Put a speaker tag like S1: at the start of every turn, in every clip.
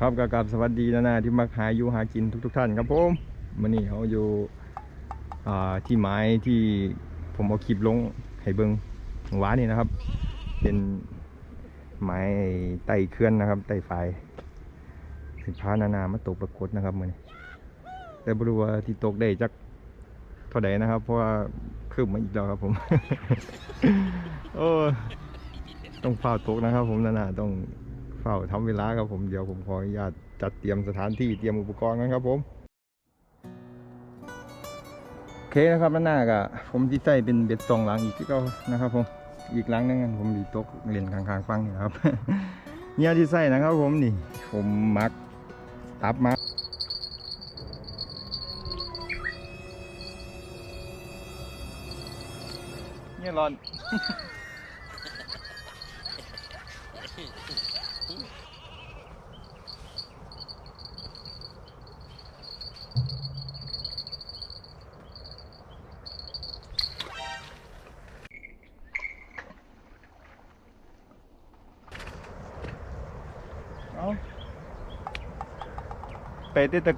S1: ครับกับกับสวัสดีนะนะที่มาหาอยู่หากินทุก ๆ ท่านครับผมวันนี้เขาอยู่อ่าที่ไม้ที่ผมเอาคลิปลงให้เบิงหวานี่นะครับ เป็นไม้ไต่เคลื่อนนะครับ ไต่ไฟสินค้านานามาตกปรากฏนะครับมือนี้แต่บรู้ว่าที่ตกได้จักเท่าใดนะครับ เพราะว่าคืบมาอีกแล้วครับผมโอ้ต้องเฝ้าตกนะครับ ผมนานาต้อง ฝ้าทำเวลาครับผมเดี๋ยวผมขออนุญาตจัดเตรียมสถานที่เตรียมอุปกรณ์กันครับผมโอเคนะครับหน้าก็ผมที่ใส่เป็นเบ็ดสองหลังอีกที่ก็นะครับผมอีกหลังหนึงอันผมดีตกเรียนข้างๆฟังนี่ครับเนี่ยที่ใส่นะครับผมนี่ ผมมักตับมาเนี่ยร้อน เอาไปแต่ต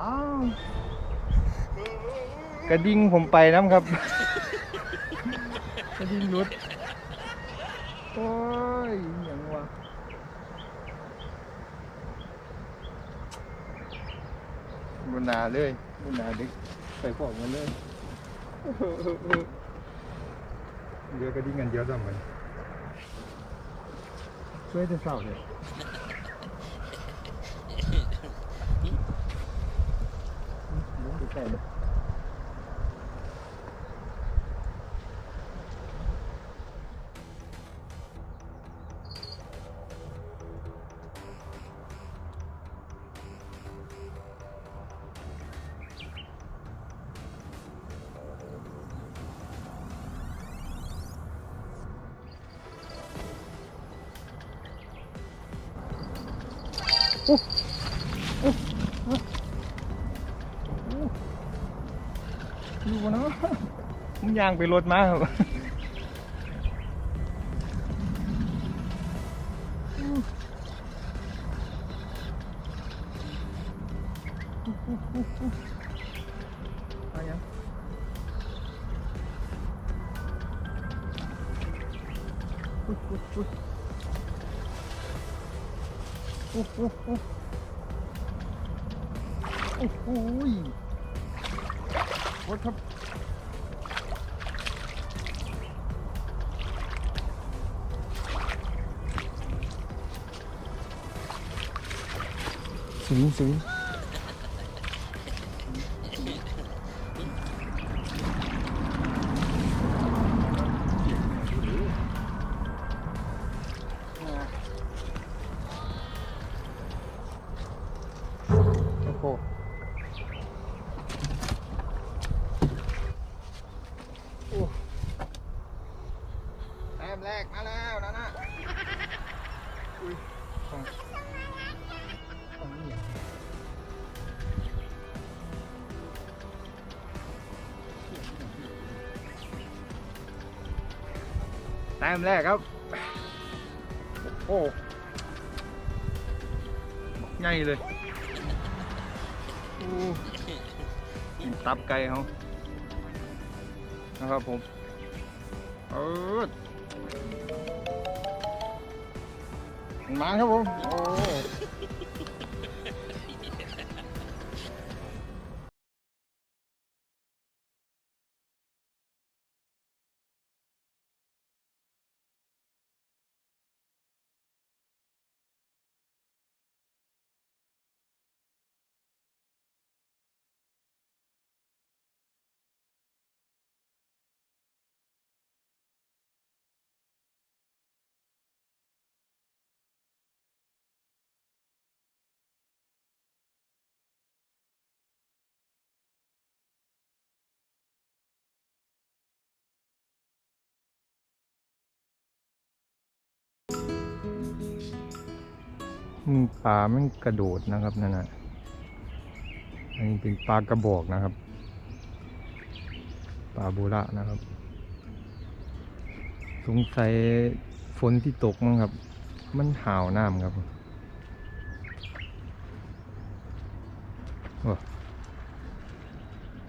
S1: กัวเงียบบ่ไปอย่างนี้วะอ้าวกระดิ่งผมไปน้ำครับ กระดิ่งรุดโอ้ยอหย่างวะบุญนาเลยบุญนาดึกไปพอกมันเลยเดี๋ยวกระดิ่งกันเดียวจำมันช่วยจะเศร้าเลย ลุ้ ยางไปรถมาครับเอายังอุ๊ยอุ๊ยอุ๊ยอุ๊ยอุ๊ยอุ๊ยโอ้โหยโอ้ครับ สวิ แต้มแรกครับ โอ้ง่ายเลยโอ้กินตับไก่เขานะครับผม เออมาครับผม โอ้ มีปลามันกระโดดนะครับนั่นน่ะอันนี้เป็นปลากระบอกนะครับ ปลาโบระนะครับ สงสัยฝนที่ตกมั้งครับ มันห่าวน้ำครับ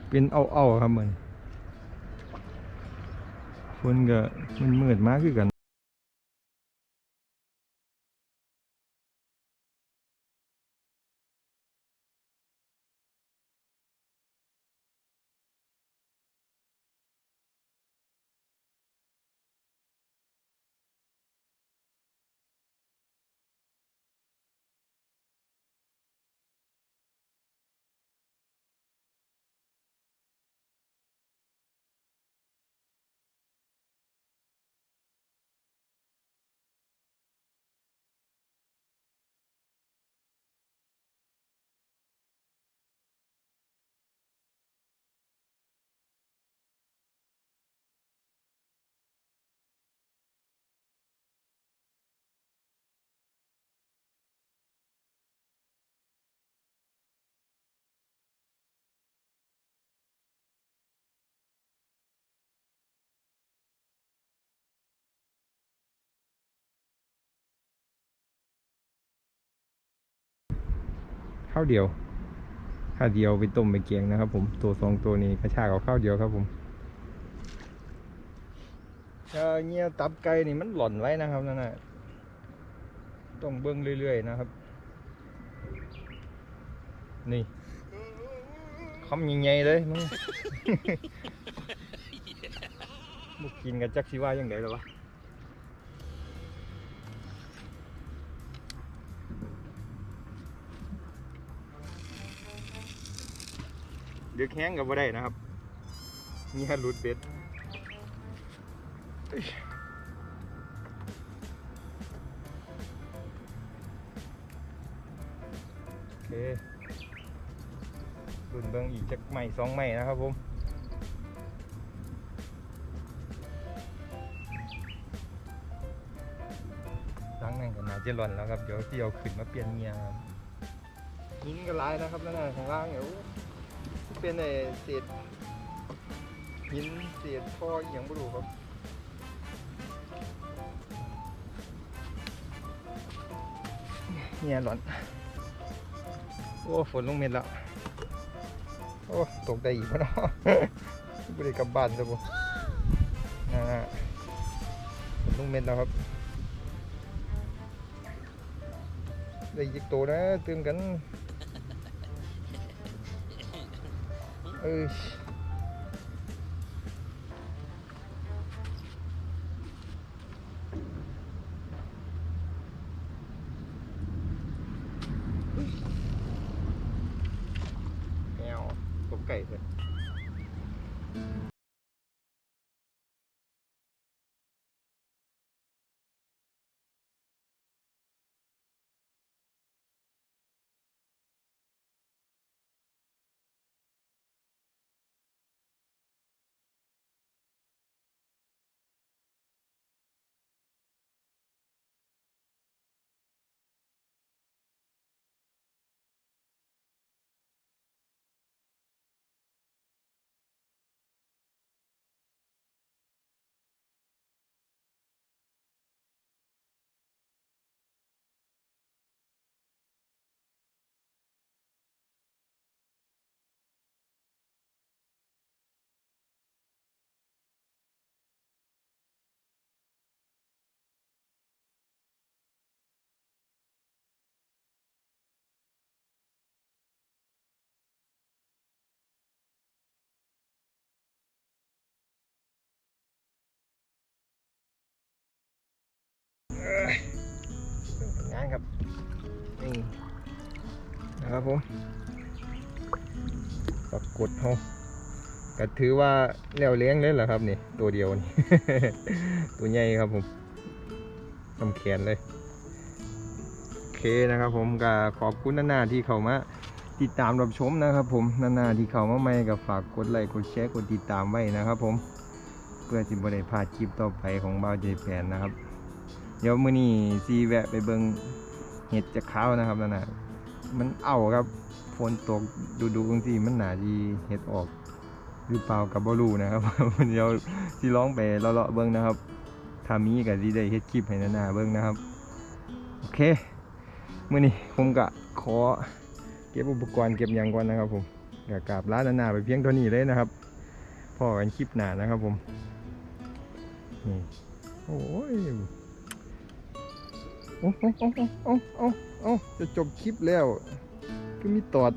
S1: เป็นเอาเอาๆครับเหมือนฝนก็มันมืดมากคือกัน ข้าวเดียวข้าวเดียวไปต้มไปเกียงนะครับ ผมตัวสองตัวนี้กระชากเอาข้าวเดียวครับผมเออเงี้ยตับไก่นี่มันหล่อนไว้นะครับนั่นน่ะต้องเบิ้งเรื่อยๆนะครับ นี่คำใหญ่ๆเลยมึงมุกกินกับจักสิว่ายังไงหรอวะ ดือกแห้งกับบ่ได้นะครับมีฮันรูดเบ็ดโอเครุ่นเบิ้งอีกจักใหม่สองใหม่นะครับผมล้างนั่นกันนาจะร้อนแล้วครับ เดี๋ยวที่เอาขึ้นมาเปลี่ยนเงียครับหินก็หลายนะครับนั่นน่ะข้างล่างเดี๋ยว เป็นไอเศษหินเศษท่ออหย่างบ่รู้ครับเนี่ยหลอน โอ้ฝนลงเม็ดแล้ว โอ้ตกได้อีกปะเนาะบ่ได้กลับบ้านซะบ่นะฝนลงเม็ดแล้วครับ ได้ยิกโตนะตื่นกัน เอ้ยแมวตกไก่เลย ครับผมปรากฏเขาก็ถือว่าแล้วเลี้ยงเลยเหรอครับนี่ ตัวเดียวนี่ ตัวใหญ่ครับผมทำแขนเลย โอเคนะครับผมก็ขอบคุณนานาที่เข้ามาติดตามรับชมนะครับผมนานาที่เข้ามาใหม่ก็ฝากกดไลค์กดแชร์กดติดตามไว้นะครับผมเพื่อที่บ่ได้พลาดคลิปต่อไปของบ่าวเจแปนนะครับ เดี๋ยวมื้อนี้ซีแวะไปเบิงเห็ดจะข้าวนะครับนั่นน่ะ มันเอาครับฝนตกดูดูบางทีมันหนาดีเห็ดออกหรือเปล่ากับบรูนะครับเดี๋ยวที่ร้องไปเลาะๆเบิ้งนะครับถ้ามีก็ดีได้เฮ็ดคลิปให้นานาเบิ้งนะครับ โอเคมื่อนี้ผมก็ขอเก็บอุปกรณ์เก็บยังก่อนนะครับ ผมก็กราบร้านนานาไปเพียงเท่านี้เลยนะครับพอกันคลิปหนานะครับผมนี่โอ้ยโอ้โอ้โอ้โอ้โอ้ โอ้าจะจบคลิปแล้ว ก็มีตอด